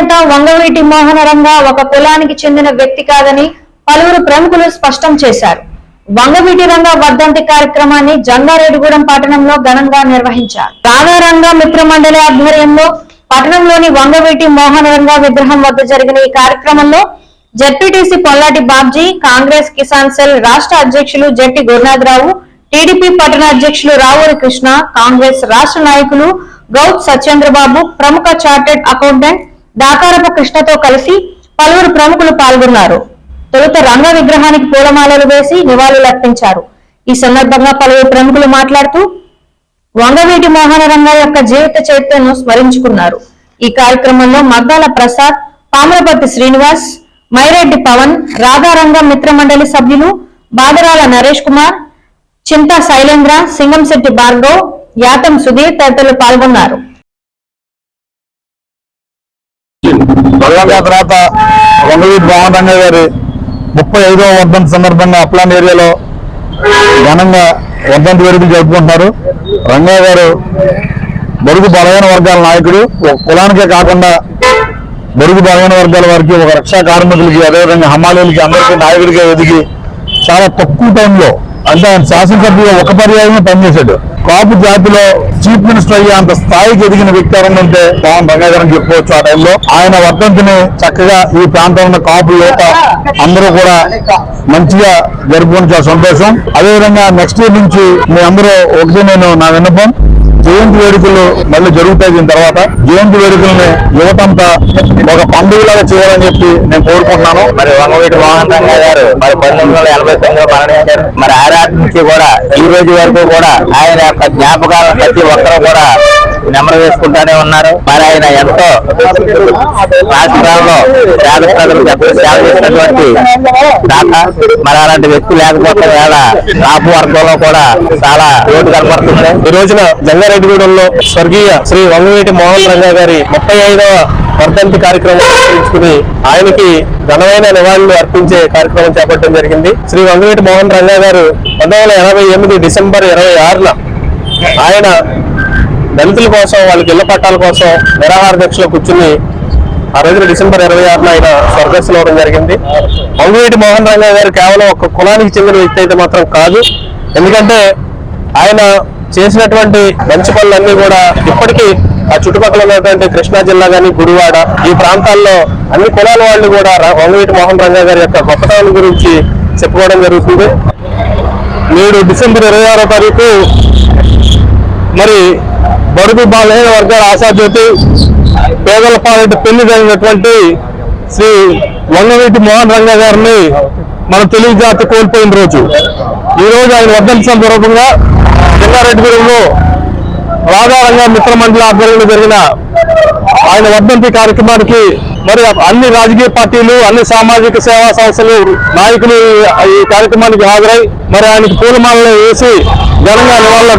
నేత వంగవీటి మోహనరంగ ఒక కులానికి చెందిన వ్యక్తి కాదని పలువురు ప్రముఖులు స్పష్టం చేశారు. వంగవీటి రంగ వర్ధంతి కార్యక్రమాన్ని జంగారెడ్డిగూడెం పట్టణంలో ఘనంగా నిర్వహించారు. రాధారంగ మిత్ర మండలి ఆధ్వర్యంలో పట్టణంలోని వంగవీటి మోహనరంగ విగ్రహం వద్ద జరిగిన ఈ కార్యక్రమంలో జడ్పీటీసీ పొల్లాటి బాబ్జీ కాంగ్రెస్ కిసాన్ సెల్ రాష్ట్ర అధ్యక్షులు జట్టి గురునాథరావు టీడీపీ పట్టణ అధ్యక్షులు రావూరి కృష్ణ కాంగ్రెస్ రాష్ట్ర నాయకులు గౌత్ సత్యేంద్రబాబు ప్రముఖ చార్టెడ్ అకౌంటెంట్ దాకారపు కృష్ణతో కలిసి పలువురు ప్రముఖులు పాల్గొన్నారు. తొలుత రంగ విగ్రహానికి పూలమాలలు వేసి నివాళులర్పించారు ఈ సందర్భంగా పలువురు ప్రముఖులు మాట్లాడుతూ వంగవీటి మోహన రంగ యొక్క జీవిత చరిత్రను స్మరించుకున్నారు. ఈ కార్యక్రమంలో మగ్గాల ప్రసాద్ పామరపర్తి శ్రీనివాస్ మైరెడ్డి పవన్ రాధారంగం మిత్ర మండలి సభ్యులు బాదరాల నరేష్ కుమార్ చింతా శైలేంద్ర సింగంశెట్టి భార్గవ్ యాతం సుధీర్ తదితరులు పాల్గొన్నారు. తెలంగాణ తర్వాత వంగవీటి మోహన్ రంగ గారి ముప్పై ఐదవ వర్ధంతి సందర్భంగా అప్లాన్ ఏరియాలో ఘనంగా వర్ధంతి వేడుకలు జరుపుకుంటున్నారు. రంగా గారు బరుగు బలహీన వర్గాల నాయకుడు. ఒక కులానికే కాకుండా బరుగు బలహీన వర్గాల వారికి ఒక రక్షా కార్మికులకి అదేవిధంగా హమాలీలకి అందరికీ నాయకుడిగా ఎదిగి చాలా తక్కువ టైంలో అంటే ఆయన శాసనసభ్యుగా ఒక పర్యాయమే పనిచేశాడు. కాపు జాతిలో చీఫ్ మినిస్టర్ అయ్యే అంత స్థాయికి ఎదిగిన వ్యక్తి ఎవరంటే ఉంటే పవన్ రంగాగారం చెప్పుకోవచ్చు ఆ టైంలో. ఆయన వర్ధంతిని చక్కగా ఈ ప్రాంతంలో ఉన్న కాపు యువత అందరూ కూడా మంచిగా జరుపుకుని చాలా సంతోషం. అదేవిధంగా నెక్స్ట్ ఇయర్ నుంచి మీ అందరూ ఒకటి నేను నా విన్నపం. జయంతి వేడుకలు మళ్ళీ జరుగుతాయి దీని తర్వాత. జయంతి వేడుకల్ని యువతంతా ఒక పండుగలాగా చేయాలని చెప్పి నేను కోరుకుంటున్నాను. మరి వంగవీటి మోహన్ రంగ గారు మరి పంతొమ్మిది వందల ఎనభై తొమ్మిదిలో మరణించారు. మరి ఆరాటి నుంచి కూడా ఈ రోజు వరకు కూడా ఆయన యొక్క జ్ఞాపకాలను ప్రతి ఒక్కరూ కూడా నెమరు వేసుకుంటానే ఉన్నారు. మరి ఆయన ఎంతో రాష్ట్రాల్లో పేద ప్రజలకు ఎంతో సేవ చేసినటువంటి దాత. మరి అలాంటి వ్యక్తి లేకపోతే వేళ కాపు వర్గంలో కూడా చాలా రోడ్డు కనపడుతుంది ఈ రోజున జంగారెడ్డిగూడెంలో స్వర్గీయ శ్రీ వంగవేటి మోహన్ రంగా గారి ముప్పై ఐదవ వర్ధంతి కార్యక్రమం ఆయనకి ఘనమైన నివాళులు అర్పించే కార్యక్రమం చేపట్టడం జరిగింది. శ్రీ వంగవేటి మోహన్ రంగా గారు పంతొమ్మిది ఎనిమిది డిసెంబర్ ఇరవై ఆరున ఆయన దళితుల కోసం వాళ్ళకి ఇళ్ళ పట్టాల కోసం నిరాహార దీక్షలో కూర్చుని ఆ రోజున డిసెంబర్ ఇరవై ఆరున ఆయన స్వర్గస్థులు అవడం జరిగింది. మంగువేటి మోహన్ రంగ గారు కేవలం ఒక కులానికి చెందిన వ్యక్తి అయితే మాత్రం కాదు. ఎందుకంటే ఆయన చేసినటువంటి మంచి పనులన్నీ కూడా ఇప్పటికీ ఆ చుట్టుపక్కల ఉన్నటువంటి కృష్ణా జిల్లా కానీ గుడివాడ ఈ ప్రాంతాల్లో అన్ని కులాల వాళ్ళు కూడా ర- వంగవీటి మోహన్ రంగ గారి యొక్క గొప్పతనం గురించి చెప్పుకోవడం జరుగుతుంది. నేడు డిసెంబర్ ఇరవై ఆరో తారీఖు మరి బడుగు బాలైన వర్గాల ఆశాజ్యోతి పేదల పాలిట పెళ్ళి జరిగినటువంటి శ్రీ వంగవీటి మోహన్ రంగ గారిని మన తెలుగు జాతి కోల్పోయిన రోజు. ఈ రోజు ఆయన వర్ధంతి సందర్భంగా జిల్లారెడ్డిగూడెంలో రాధారంగ మిత్ర మండలి ఆధ్వర్యంలో జరిగిన ఆయన వర్ధంతి కార్యక్రమానికి మరి అన్ని రాజకీయ పార్టీలు అన్ని సామాజిక సేవా సంస్థలు నాయకులు ఈ కార్యక్రమానికి హాజరై మరి ఆయనకి పూలమాలను వేసి ఘనంగా నివాళులు